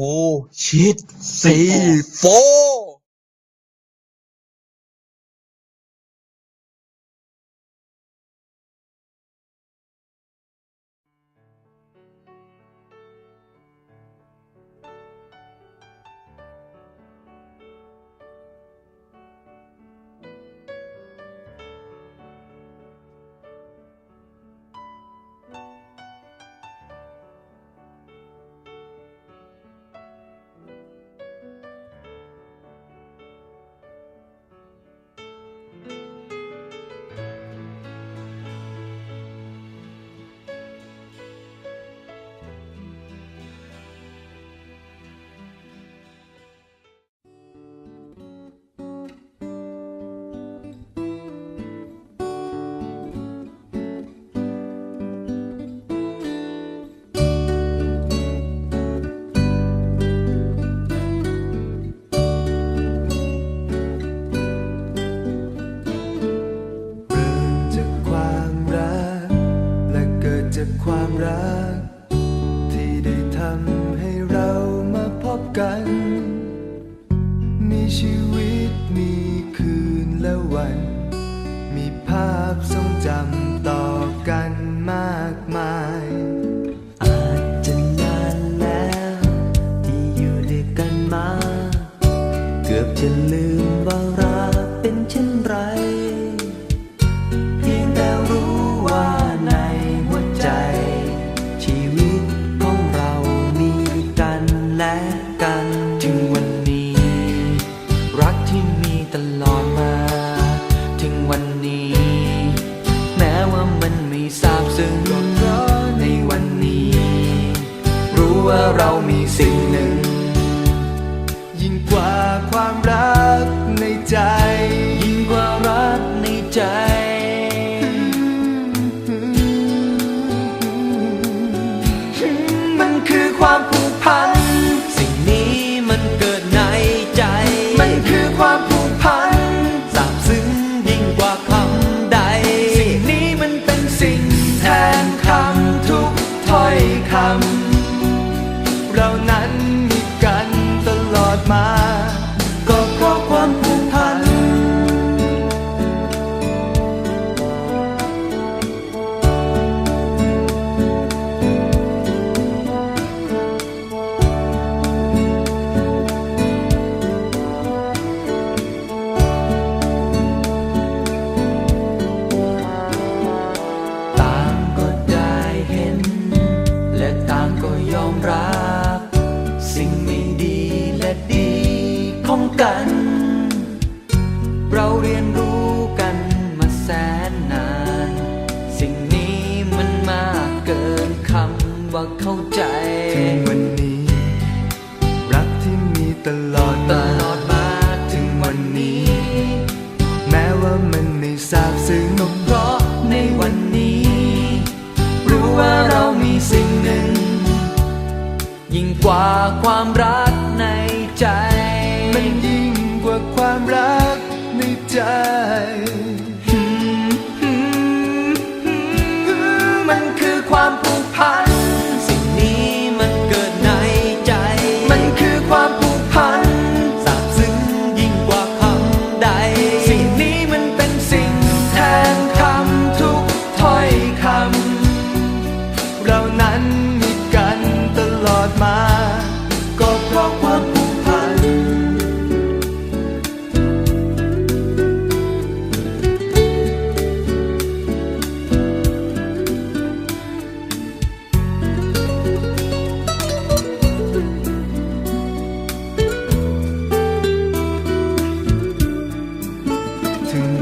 โ切死火。 ความรัก around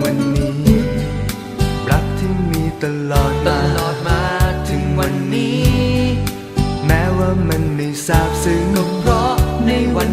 วันนี้ รักที่มีตลอดตลอดมาถึงวันนี้ แม้ว่ามันไม่ทราบซึ้งก็เพราะในวัน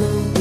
blue.